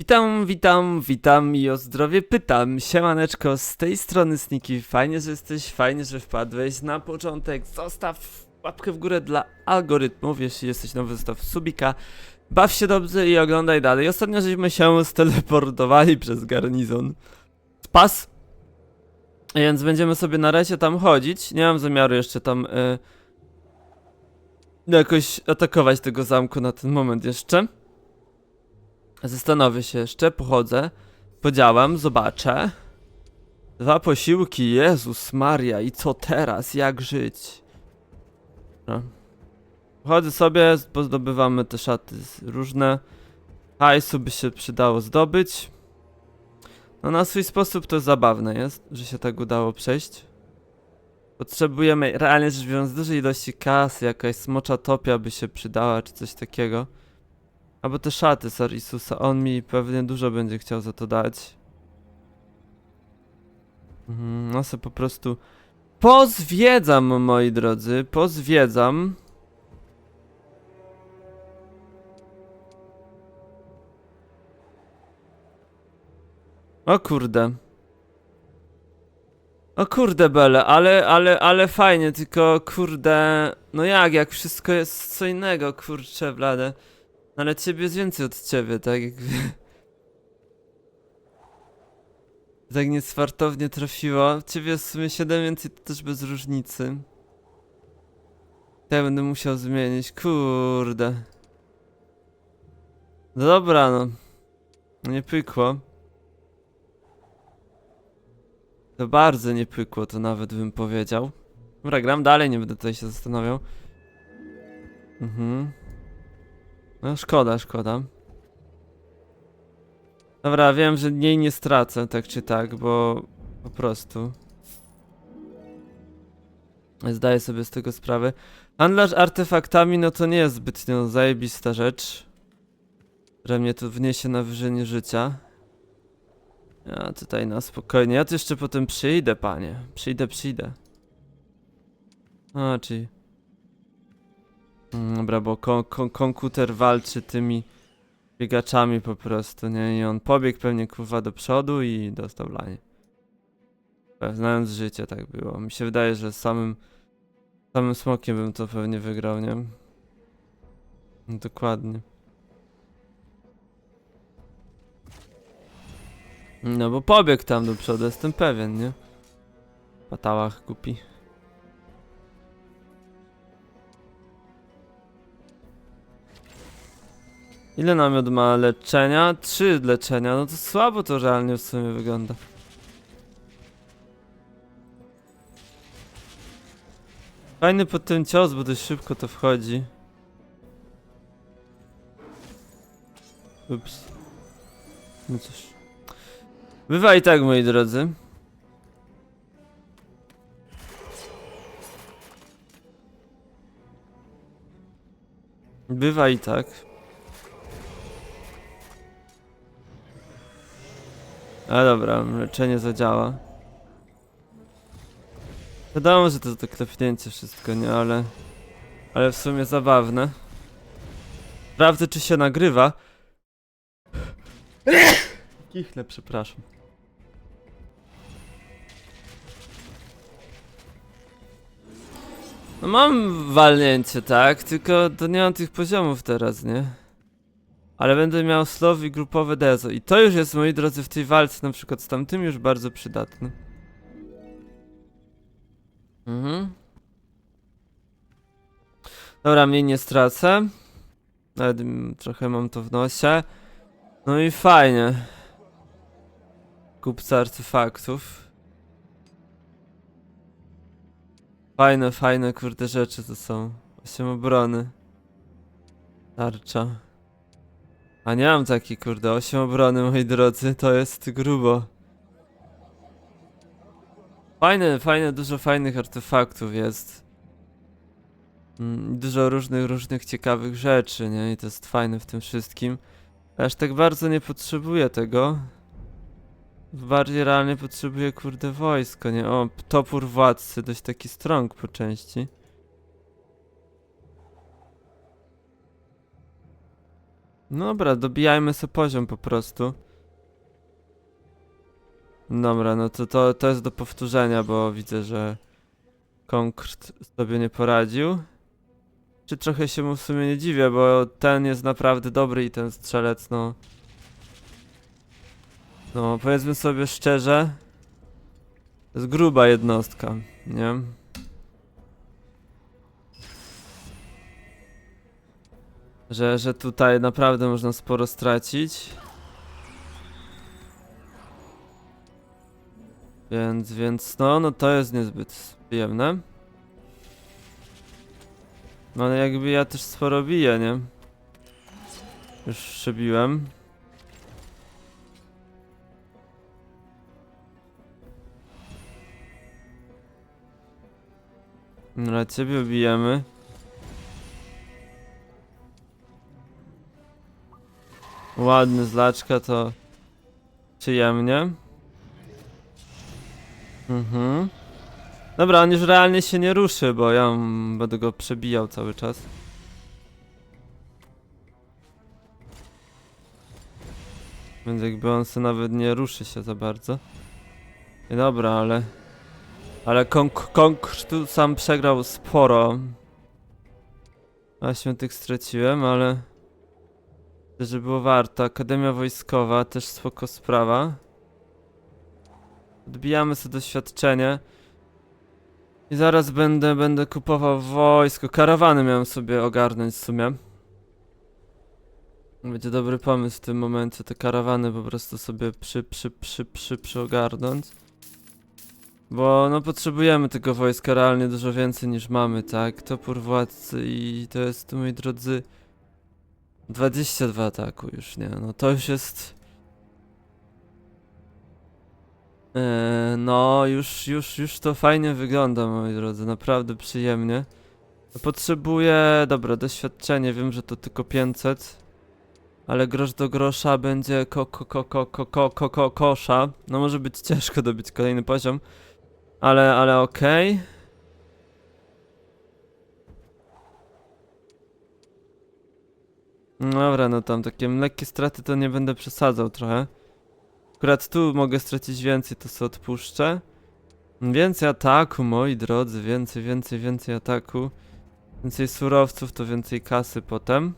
Witam, witam, witam i o zdrowie pytam. Siemaneczko, z tej strony Sniki. Fajnie, że jesteś, fajnie, że wpadłeś. Na początek zostaw łapkę w górę dla algorytmów. Jeśli jesteś nowy, zostaw subika. Baw się dobrze i oglądaj dalej. Ostatnio żeśmy się steleportowali przez garnizon. Spas. Więc będziemy sobie na razie tam chodzić. Nie mam zamiaru jeszcze tam y, jakoś atakować tego zamku na ten moment jeszcze. Zastanowię się jeszcze, pochodzę, podziałam, zobaczę. Dwa posiłki, Jezus Maria, i co teraz? Jak żyć? No. Chodzę sobie, pozdobywamy te szaty różne. Hajsu by się przydało zdobyć. No na swój sposób to zabawne jest, że się tak udało przejść. Potrzebujemy, realnie rzecz biorąc, dużej ilości kasy, jakaś smocza topia by się przydała, czy coś takiego. Albo te szaty z Arisusa, on mi pewnie dużo będzie chciał za to dać. Mhm, No se po prostu pozwiedzam, moi drodzy, pozwiedzam. O kurde. O kurde Bele, ale, ale, ale fajnie, tylko kurde, no jak, jak wszystko jest co innego, kurcze blade. Ale ciebie jest więcej od ciebie, tak jakby. Tak nieswartownie trafiło. Ciebie jest w sumie 7 więcej, to też bez różnicy. To ja będę musiał zmienić, kurde. No dobra, no. Nie pykło. To bardzo nie pykło, to nawet bym powiedział. Dobra, gram dalej, nie będę tutaj się zastanawiał. Mhm. No szkoda, szkoda. Dobra, wiem, że jej nie stracę, tak czy tak, bo po prostu. Zdaję sobie z tego sprawę. Handlarz artefaktami, no to nie jest zbytnio zajebista rzecz. Która mnie tu wniesie na wyżynie życia. Ja tutaj na spokojnie. Ja tu jeszcze potem przyjdę, panie. Przyjdę, przyjdę. A, czyli... Mm, Dobra, bo kon walczy tymi biegaczami po prostu, nie? I on pobiegł pewnie kurwa do przodu i dostał lanie. Znając życie tak było. Mi się wydaje, że samym samym smokiem bym to pewnie wygrał, nie? No, dokładnie. No bo pobiegł tam do przodu, jestem pewien, nie? W patałach kupi. Ile namiot ma leczenia? Trzy leczenia, no to słabo to realnie w sumie wygląda. Fajny pod tym cios, bo dość szybko to wchodzi. Ups. No cóż. Bywa i tak, moi drodzy. Bywa i tak. A dobra, leczenie zadziała. Wiadomo, że to to klepnięcie wszystko, nie? Ale... Ale w sumie zabawne. Sprawdzę, czy się nagrywa. Kichnę, przepraszam. No mam walnięcie, tak? Tylko to nie mam tych poziomów teraz, nie? Ale będę miał slow i grupowe dezo. I to już jest, moi drodzy, w tej walce na przykład z tamtym już bardzo przydatne. Mhm. Dobra, mnie nie stracę. Nawet trochę mam to w nosie. No i fajnie. Kupca artefaktów. Fajne, fajne kurde rzeczy to są. Osiem obrony. Tarcza. A nie mam taki kurde, 8 obrony moi drodzy, to jest grubo. Fajne, fajne, dużo fajnych artefaktów jest. Mm, Dużo różnych, różnych ciekawych rzeczy, nie? I to jest fajne w tym wszystkim. Aż tak bardzo nie potrzebuję tego. Bardziej realnie potrzebuję kurde wojsko, nie? O, topór władcy, dość taki strong po części. No dobra, dobijajmy sobie poziom po prostu. Dobra, no to, to, to jest do powtórzenia, bo widzę, że Konkrt sobie nie poradził. Czy trochę się mu w sumie nie dziwię, bo ten jest naprawdę dobry i ten strzelec, no... No, powiedzmy sobie szczerze, to jest gruba jednostka, nie? Że, że tutaj naprawdę można sporo stracić. Więc, więc no, no to jest niezbyt przyjemne. No ale jakby ja też sporo biję, nie? Już przebiłem. No ale ciebie bijemy. Ładny zlaczka to przyjemnie. Mhm. Dobra, on już realnie się nie ruszy, bo ja będę go przebijał cały czas. Więc jakby on se nawet nie ruszy się za bardzo. I dobra, ale... Ale Kong, Kong tu sam przegrał sporo. A świętych straciłem, ale... Że było warto. Akademia Wojskowa, też spoko sprawa. Odbijamy sobie doświadczenie. I zaraz będę, będę kupował wojsko. Karawany miałem sobie ogarnąć w sumie. Będzie dobry pomysł w tym momencie te karawany po prostu sobie przy, przy, przy, przy, przy ogarnąć. Bo no potrzebujemy tego wojska realnie dużo więcej niż mamy, tak? Topór władcy i to jest, moi drodzy, 22 ataku już, nie? No to już jest... Eee, no, już, już, już to fajnie wygląda, moi drodzy, naprawdę przyjemnie. Potrzebuję, dobra, doświadczenie, wiem, że to tylko 500. Ale grosz do grosza będzie ko, ko, ko, ko, ko, ko, ko, ko, kosza. No może być ciężko dobić kolejny poziom. Ale, ale okej. Dobra, no tam takie lekkie straty to nie będę przesadzał trochę. Akurat tu mogę stracić więcej, to sobie odpuszczę. Więcej ataku, moi drodzy, więcej, więcej, więcej ataku. Więcej surowców, to więcej kasy potem.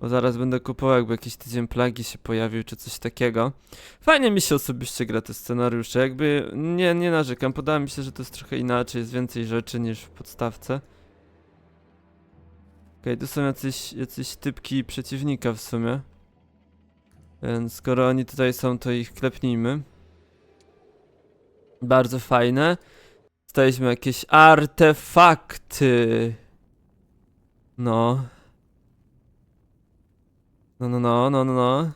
Bo zaraz będę kupował, jakby jakiś tydzień plagi się pojawił, czy coś takiego. Fajnie mi się osobiście gra te scenariusze, jakby nie, nie narzekam. Podoba mi się, że to jest trochę inaczej, jest więcej rzeczy niż w podstawce. Okej, tu są jacyś, jacyś typki przeciwnika w sumie. Więc skoro oni tutaj są, to ich klepnijmy. Bardzo fajne. Dostaliśmy jakieś artefakty. No. No, no, no, no, no, no.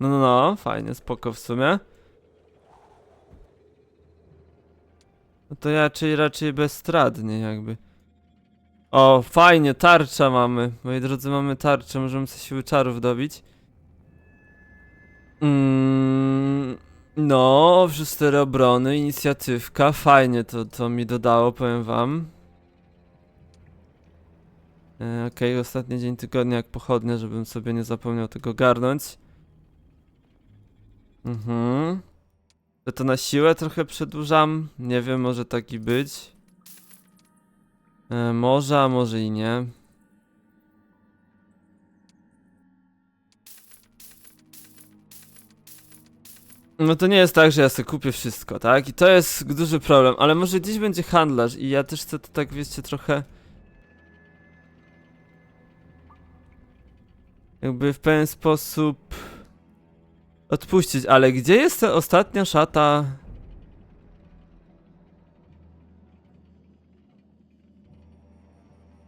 No, no, no, fajnie, spoko w sumie. To raczej, raczej bezstradnie jakby. O, fajnie, tarcza mamy. Moi drodzy, mamy tarczę, możemy sobie siły czarów dobić. Mm, no, cztery obrony, inicjatywka, fajnie to, to mi dodało, powiem wam. E, Okej, ostatni dzień tygodnia jak pochodnia, żebym sobie nie zapomniał tego garnąć. Mhm. Że to na siłę trochę przedłużam. Nie wiem, może taki być. E, może, a może i nie. No to nie jest tak, że ja sobie kupię wszystko, tak? I to jest duży problem, ale może dziś będzie handlarz i ja też chcę to tak, wiecie, trochę... Jakby w pewien sposób... Odpuścić, ale gdzie jest ta ostatnia szata?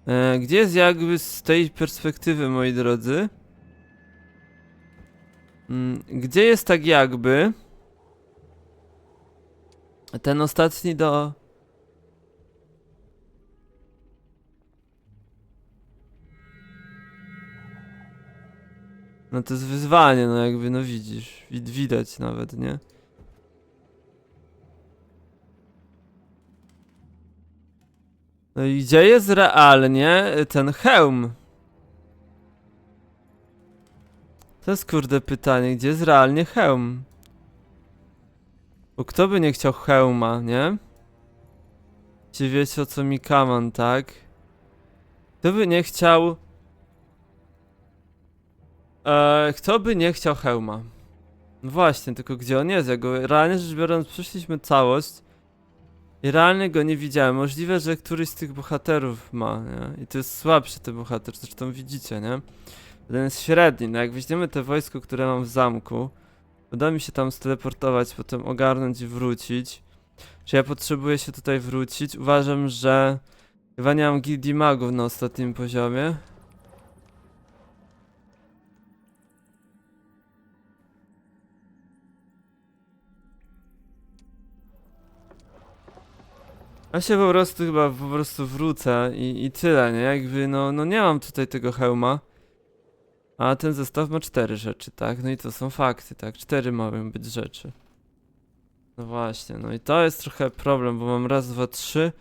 E, gdzie jest jakby z tej perspektywy, moi drodzy? Mm, Gdzie jest tak jakby ten ostatni do... No to jest wyzwanie, no jakby, no widzisz, wid widać nawet, nie? No i gdzie jest realnie ten hełm? To jest kurde pytanie, gdzie jest realnie hełm? Bo kto by nie chciał hełma, nie? Czy wiecie o co mi kaman, tak? Kto by nie chciał... Eee, kto by nie chciał hełma? No właśnie, tylko gdzie on jest? Ja go, realnie rzecz biorąc, przyszliśmy całość i realnie go nie widziałem. Możliwe, że któryś z tych bohaterów ma, nie? I to jest słabszy ten bohater, zresztą widzicie, nie? Ten jest średni, no jak weźmiemy te wojsko, które mam w zamku, uda mi się tam steleportować, potem ogarnąć i wrócić. Czy ja potrzebuję się tutaj wrócić? Uważam, że chyba nie mam gildii magów na ostatnim poziomie. Ja się po prostu chyba po prostu wrócę i, i tyle, nie? Jakby no, no nie mam tutaj tego hełma. A ten zestaw ma cztery rzeczy, tak? No i to są fakty, tak? Cztery mają być rzeczy. No właśnie, no i to jest trochę problem, bo mam raz, dwa, trzy,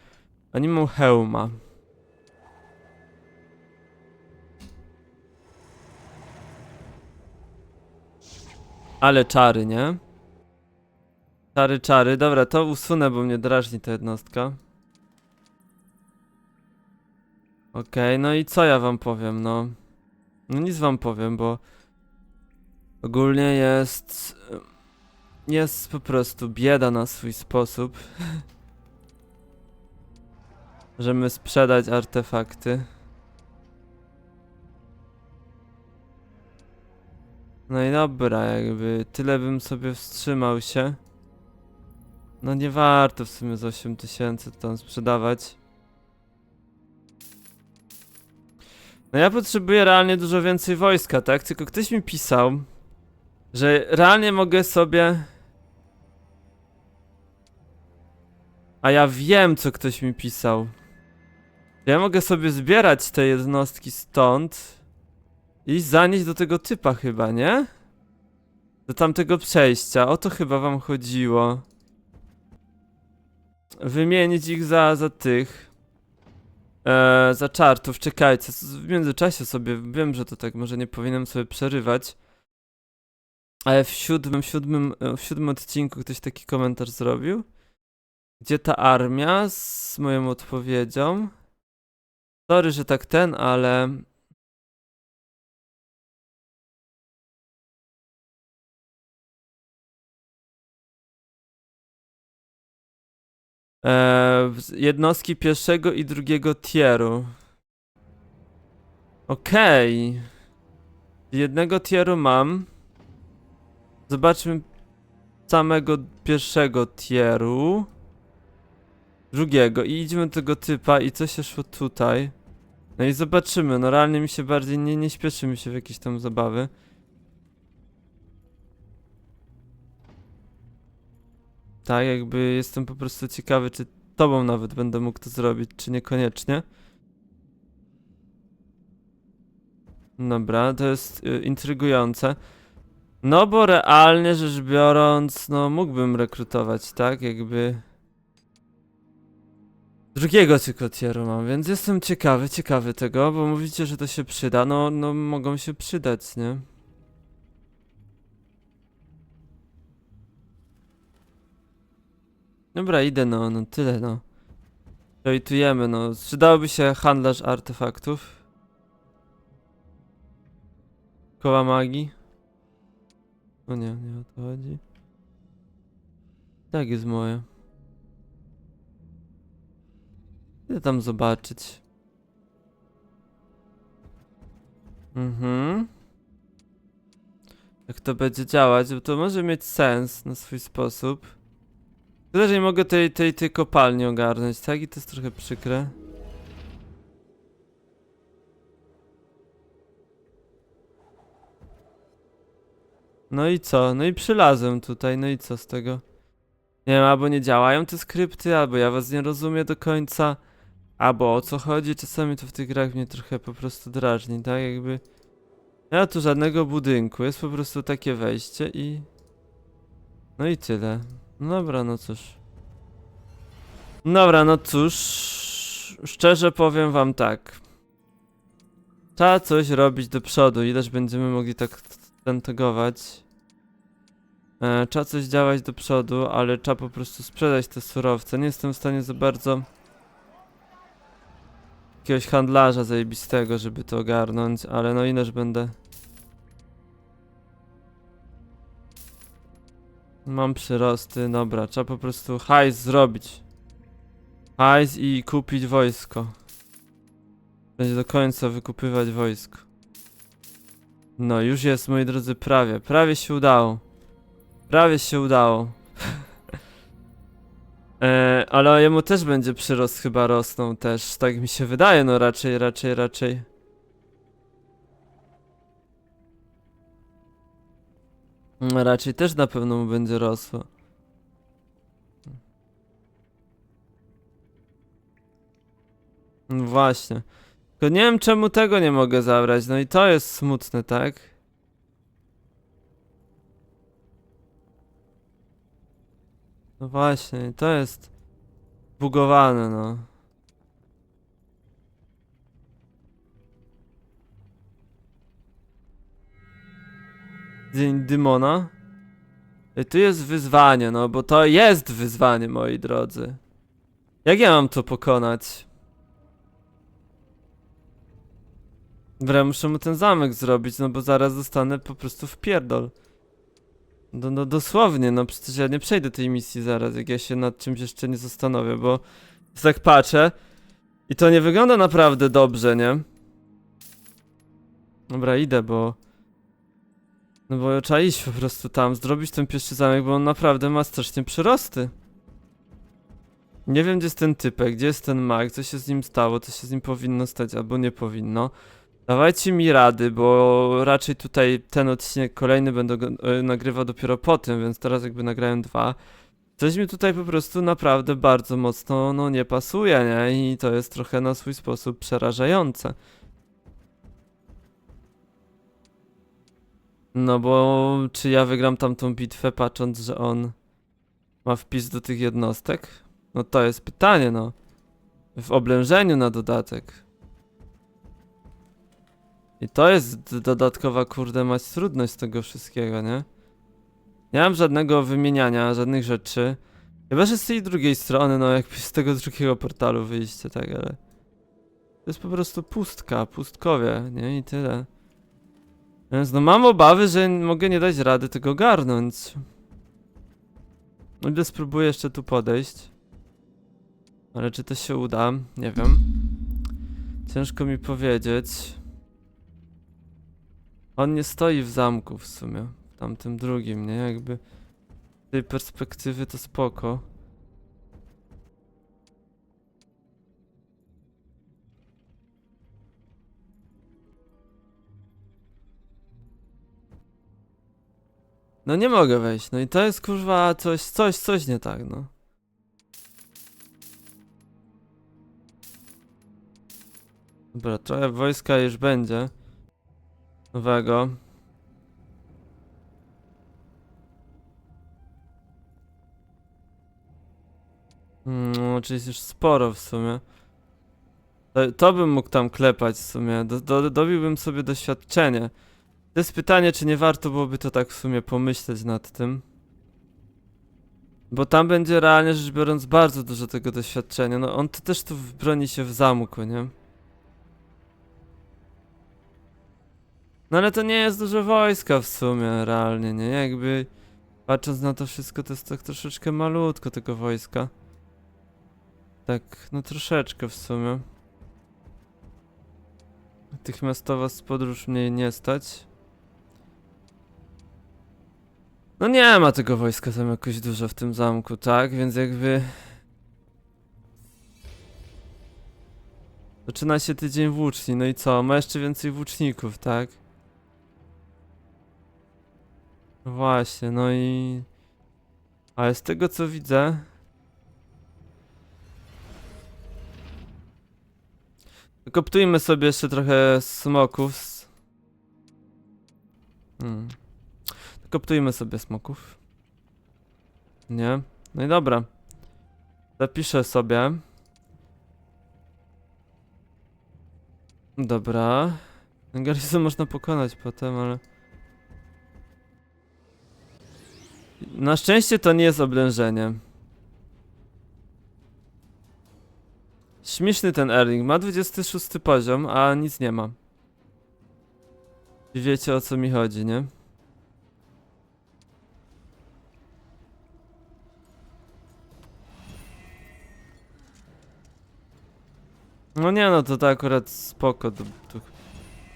a nie mam hełma. Ale czary, nie? Czary, czary. Dobra, to usunę, bo mnie drażni ta jednostka. Okej, no i co ja wam powiem, no? No nic wam powiem, bo ogólnie jest jest po prostu bieda na swój sposób. Możemy sprzedać artefakty. No i dobra, jakby tyle bym sobie wstrzymał się. No nie warto w sumie za 8000 tam sprzedawać. No ja potrzebuję realnie dużo więcej wojska, tak? Tylko ktoś mi pisał, że realnie mogę sobie... A ja wiem, co ktoś mi pisał. Ja mogę sobie zbierać te jednostki stąd i zanieść do tego typa chyba, nie? Do tamtego przejścia. O to chyba wam chodziło. Wymienić ich za, za tych. Eee, za czartów, czekajcie, w międzyczasie sobie, wiem, że to tak, może nie powinienem sobie przerywać. Ale w siódmym, siódmym, e, w siódmym odcinku ktoś taki komentarz zrobił. Gdzie ta armia z moją odpowiedzią? Sorry, że tak ten, ale... Z- jednostki pierwszego i drugiego tieru. Okej. Jednego tieru mam. Zobaczmy samego pierwszego tieru. Drugiego. I idziemy do tego typa i co się szło tutaj. No i zobaczymy. No realnie mi się bardziej nie, nie śpieszy mi się w jakieś tam zabawy. Tak, jakby jestem po prostu ciekawy, czy tobą nawet będę mógł to zrobić, czy niekoniecznie. Dobra, to jest y, intrygujące. No bo realnie rzecz biorąc, no mógłbym rekrutować, tak? Jakby... Drugiego tylko tieru mam, więc jestem ciekawy, ciekawy tego, bo mówicie, że to się przyda. No, no mogą się przydać, nie? Dobra, idę, no, no tyle, no. Rejtujemy, no. Przydałby się handlarz artefaktów. Koła magii. O nie, nie o to chodzi. Tak jest moje. Idę tam zobaczyć. Mhm. Jak to będzie działać, bo to może mieć sens na swój sposób. Tyle, że nie mogę tej, tej, tej kopalni ogarnąć, tak? I to jest trochę przykre. No i co? No i przylazłem tutaj, no i co z tego? Nie wiem, albo nie działają te skrypty, albo ja was nie rozumiem do końca, albo o co chodzi, czasami to w tych grach mnie trochę po prostu drażni, tak? Jakby... Nie ma tu żadnego budynku, jest po prostu takie wejście i... No i tyle. No dobra, no cóż. Dobra, no cóż. sz- szczerze powiem wam tak. Trzeba coś robić do przodu, ileż będziemy mogli tak tentegować. E, trzeba coś działać do przodu, ale trzeba po prostu sprzedać te surowce. Nie jestem w stanie za bardzo jakiegoś handlarza zajebistego, żeby to ogarnąć, ale no ileż będę. Mam przyrosty, dobra, trzeba po prostu hajs zrobić. Hajs i kupić wojsko. Będzie do końca wykupywać wojsko. No, już jest, moi drodzy, prawie. Prawie się udało. Prawie się udało. e, ale jemu też będzie przyrost chyba rosnął też. Tak mi się wydaje, no raczej, raczej, raczej. Raczej też na pewno mu będzie rosło. No właśnie. Tylko nie wiem czemu tego nie mogę zabrać, no i to jest smutne, tak? No właśnie, to jest bugowane, no. Dzień Dymona? Ej, Tu jest wyzwanie, no bo to jest wyzwanie, moi drodzy. Jak ja mam to pokonać? Dobra, muszę mu ten zamek zrobić, no bo zaraz dostanę po prostu w pierdol. No, no dosłownie, no przecież ja nie przejdę tej misji zaraz, jak ja się nad czymś jeszcze nie zastanowię, bo tak patrzę i to nie wygląda naprawdę dobrze, nie? Dobra, idę, bo... No bo trzeba iść po prostu tam, zrobić ten pierwszy zamek, bo on naprawdę ma strasznie przyrosty. Nie wiem, gdzie jest ten typek, gdzie jest ten mag, co się z nim stało, co się z nim powinno stać, albo nie powinno. Dawajcie mi rady, bo raczej tutaj ten odcinek kolejny będę e, nagrywał dopiero po tym, więc teraz jakby nagrałem dwa. Coś mi tutaj po prostu naprawdę bardzo mocno no nie pasuje, nie? I to jest trochę na swój sposób przerażające. No bo czy ja wygram tamtą bitwę patrząc, że on ma wpis do tych jednostek? No to jest pytanie, no. W oblężeniu na dodatek. I to jest dodatkowa, kurde, mać trudność tego wszystkiego, nie? Nie mam żadnego wymieniania, żadnych rzeczy. Chyba, że z tej drugiej strony, no jakby z tego drugiego portalu wyjście, tak, ale... To jest po prostu pustka, pustkowie, nie? I tyle. Więc no mam obawy, że mogę nie dać rady tego garnąć. No spróbuję jeszcze tu podejść. Ale czy to się uda? Nie wiem. Ciężko mi powiedzieć. On nie stoi w zamku w sumie. W tamtym drugim, nie? Jakby z tej perspektywy to spoko. No nie mogę wejść, no i to jest kurwa coś, coś, coś nie tak, no. Dobra, trochę wojska już będzie. Nowego. No, czyli jest już sporo w sumie. To, to bym mógł tam klepać w sumie. Do, do, dobiłbym sobie doświadczenie. To jest pytanie, czy nie warto byłoby to tak w sumie pomyśleć nad tym. Bo tam będzie realnie rzecz biorąc bardzo dużo tego doświadczenia. No on to też tu broni się w zamku, nie? No ale to nie jest dużo wojska w sumie, realnie, nie? Jakby patrząc na to wszystko, to jest tak troszeczkę malutko tego wojska. Tak, no troszeczkę w sumie. Natychmiastowa podróż mnie nie stać. No nie ma tego wojska tam jakoś dużo w tym zamku, tak? Więc jakby... Zaczyna się tydzień włóczni, no i co? Ma jeszcze więcej włóczników, tak? No Właśnie, no i... Ale z tego co widzę... Koptujmy sobie jeszcze trochę smoków. Hmm. Koptujmy sobie smoków. Nie? No i dobra. Zapiszę sobie. Dobra. Garrison można pokonać potem, ale... Na szczęście to nie jest oblężenie. Śmieszny ten Erling. Ma 26 poziom, a nic nie ma. Wiecie o co mi chodzi, nie? No nie no, to to akurat spoko. To, to,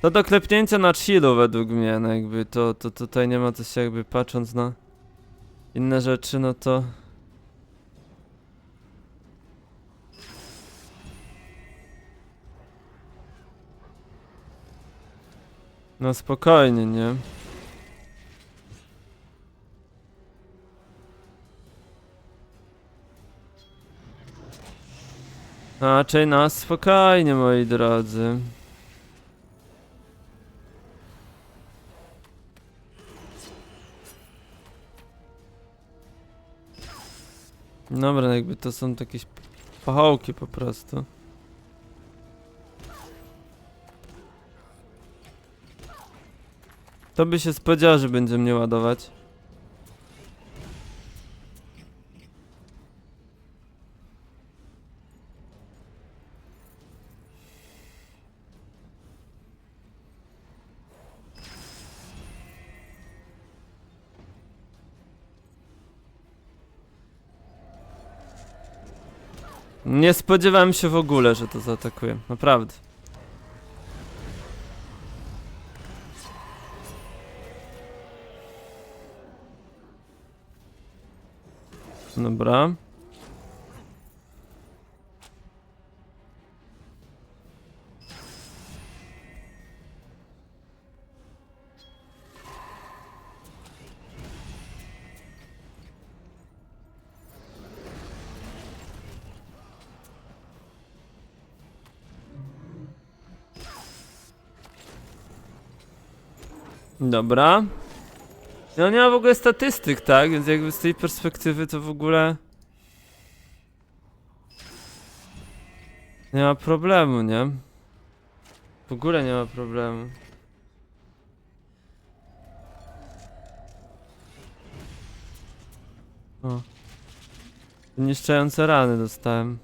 to do klepnięcia na chillu według mnie, no jakby to, to tutaj nie ma co się jakby patrząc na inne rzeczy, no to... No spokojnie, nie? Raczej na spokojnie, moi drodzy. Dobra, jakby to są jakieś pachołki po prostu. To by się spodziewał, że będzie mnie ładować. Nie spodziewałem się w ogóle, że to zaatakuje. Naprawdę. Dobra. Dobra. No nie ma w ogóle statystyk, tak? Więc jakby z tej perspektywy to w ogóle... Nie ma problemu, nie? W ogóle nie ma problemu. O. Niszczające rany dostałem.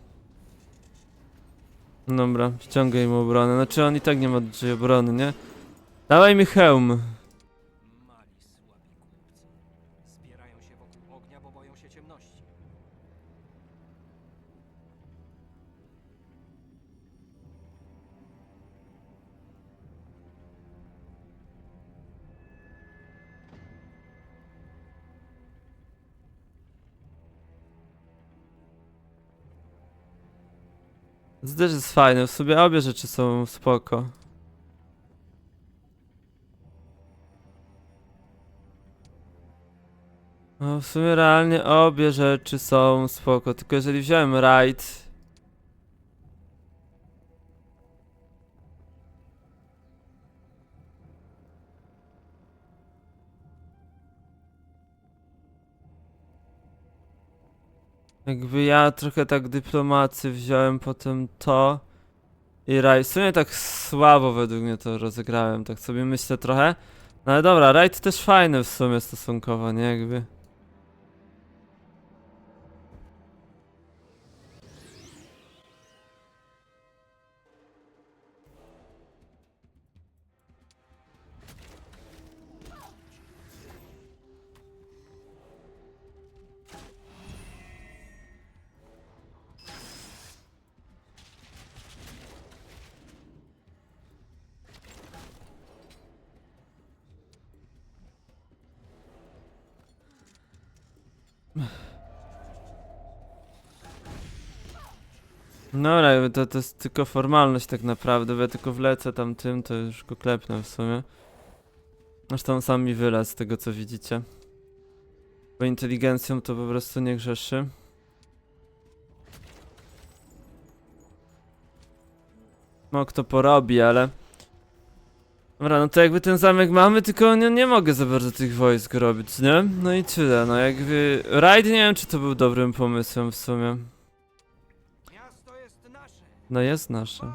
Dobra, ściągaj mu obronę. Znaczy on i tak nie ma dużej obrony, nie? Dawaj mi hełm. To też jest fajne, w sobie obie rzeczy są spoko. No w sumie realnie obie rzeczy są spoko, tylko jeżeli wziąłem raid... Jakby ja trochę tak dyplomacy wziąłem potem to i raid. W sumie tak słabo według mnie to rozegrałem, tak sobie myślę trochę. No ale dobra, raid też fajny w sumie stosunkowo, nie jakby. Dobra, jakby to, to jest tylko formalność tak naprawdę, bo ja tylko wlecę tam tym, to już go klepnę w sumie. Zresztą sam mi wylaz z tego co widzicie. Bo inteligencją to po prostu nie grzeszy. No kto porobi, ale... Dobra, no to jakby ten zamek mamy, tylko nie, nie mogę za bardzo tych wojsk robić, nie? No i tyle, no jakby... Raid nie wiem, czy to był dobrym pomysłem w sumie. No jest naszym.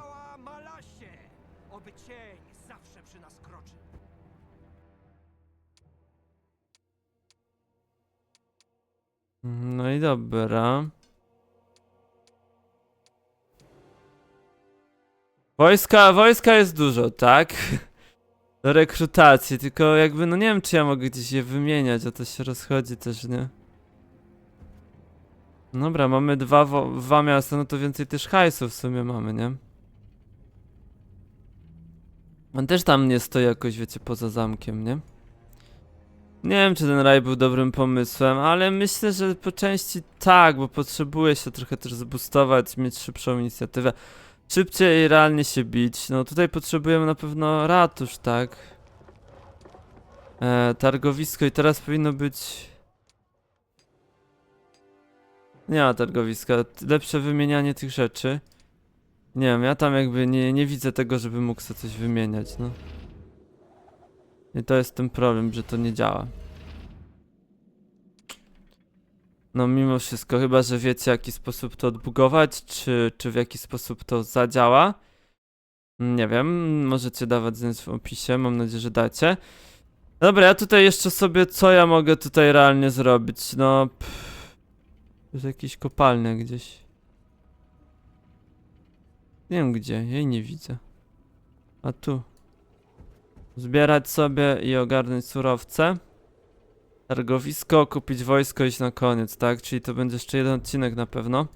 No i dobra. Wojska, wojska jest dużo, tak? Do rekrutacji, tylko jakby, no nie wiem, czy ja mogę gdzieś je wymieniać, a to się rozchodzi też, nie? Dobra, mamy dwa, dwa miasta, no to więcej też hajsu w sumie mamy, nie? On też tam nie stoi jakoś, wiecie, poza zamkiem, nie? Nie wiem, czy ten raj był dobrym pomysłem, ale myślę, że po części tak, bo potrzebuje się trochę też zboostować, mieć szybszą inicjatywę. Szybciej realnie się bić. No tutaj potrzebujemy na pewno ratusz, tak? E, targowisko i teraz powinno być... Nie ma targowiska, lepsze wymienianie tych rzeczy. Nie wiem, ja tam jakby nie, nie widzę tego, żeby mógł sobie coś wymieniać, no. I to jest ten problem, że to nie działa. No mimo wszystko, chyba że wiecie w jaki sposób to odbugować, czy, czy w jaki sposób to zadziała. Nie wiem, możecie dawać znać w opisie, mam nadzieję, że dacie. Dobra, ja tutaj jeszcze sobie, co ja mogę tutaj realnie zrobić? No, pff, jest jakieś kopalnie gdzieś. Nie wiem gdzie, jej nie widzę. A tu. Zbierać sobie i ogarnąć surowce. Targowisko, kupić wojsko, iść na koniec, tak? Czyli to będzie jeszcze jeden odcinek na pewno.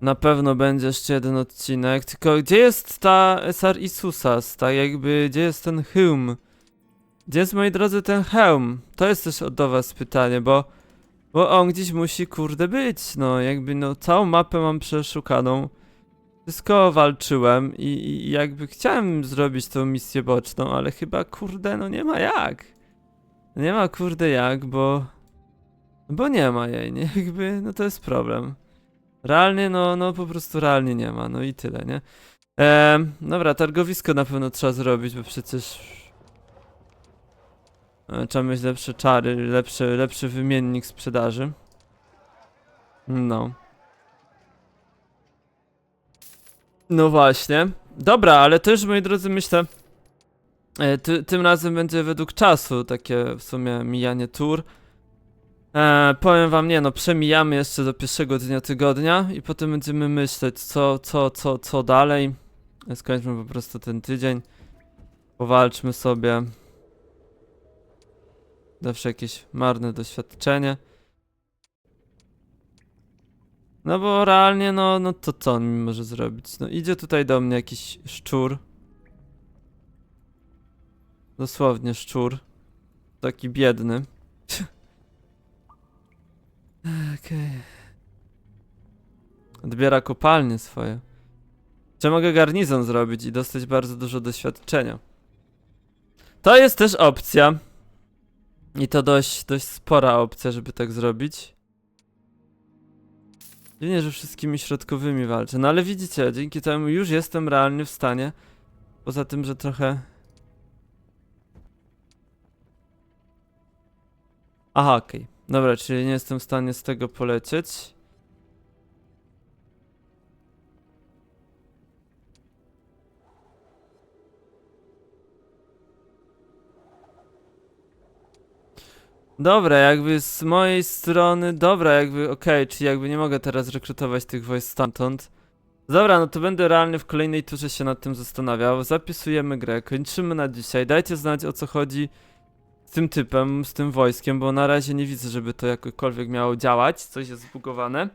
Na pewno będzie jeszcze jeden odcinek. Tylko gdzie jest ta SR Isusas? Tak jakby, gdzie jest ten hełm? Gdzie jest, moi drodzy, ten hełm? To jest też do was pytanie, bo... Bo on gdzieś musi, kurde, być. No, jakby, no, całą mapę mam przeszukaną. Wszystko walczyłem i, i jakby chciałem zrobić tą misję boczną, ale chyba, kurde, no nie ma jak. Nie ma kurde jak, bo... Bo nie ma jej, nie? Jakby, no to jest problem. Realnie, no, no po prostu realnie nie ma, no i tyle, nie? Ehm, dobra, targowisko na pewno trzeba zrobić, bo przecież... e, Trzeba mieć lepsze czary, lepszy, lepszy wymiennik sprzedaży. No. No właśnie. Dobra, ale też, moi drodzy, myślę... E, ty, tym razem będzie według czasu takie w sumie mijanie tur. E, powiem wam, nie no, przemijamy jeszcze do pierwszego dnia tygodnia i potem będziemy myśleć, co, co, co, co dalej. Skończmy po prostu ten tydzień. Powalczmy sobie. Zawsze jakieś marne doświadczenie. No bo realnie, no, no to co on mi może zrobić? No idzie tutaj do mnie jakiś szczur. Dosłownie szczur. Taki biedny. Okej. Odbiera kopalnie swoje. Czy mogę garnizon zrobić i dostać bardzo dużo doświadczenia? To jest też opcja. I to dość, dość spora opcja, żeby tak zrobić. Dziwnie, że wszystkimi środkowymi walczę. No ale widzicie, dzięki temu już jestem realnie w stanie. Poza tym, że trochę Aha, okej. Dobra, czyli nie jestem w stanie z tego polecieć. Dobra, jakby z mojej strony, dobra, jakby, okej, czyli jakby nie mogę teraz rekrutować tych wojsk stamtąd. Dobra, no to będę realnie w kolejnej turze się nad tym zastanawiał. Zapisujemy grę, kończymy na dzisiaj. Dajcie znać o co chodzi z tym typem, z tym wojskiem, bo na razie nie widzę, żeby to jakokolwiek miało działać, coś jest zbugowane.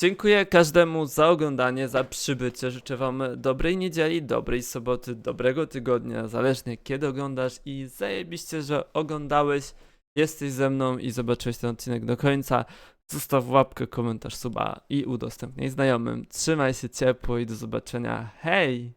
Dziękuję każdemu za oglądanie, za przybycie. Życzę wam dobrej niedzieli, dobrej soboty, dobrego tygodnia, zależnie kiedy oglądasz i zajebiście, że oglądałeś, jesteś ze mną i zobaczyłeś ten odcinek do końca. Zostaw łapkę, komentarz, suba i udostępnij znajomym. Trzymaj się ciepło i do zobaczenia. Hej!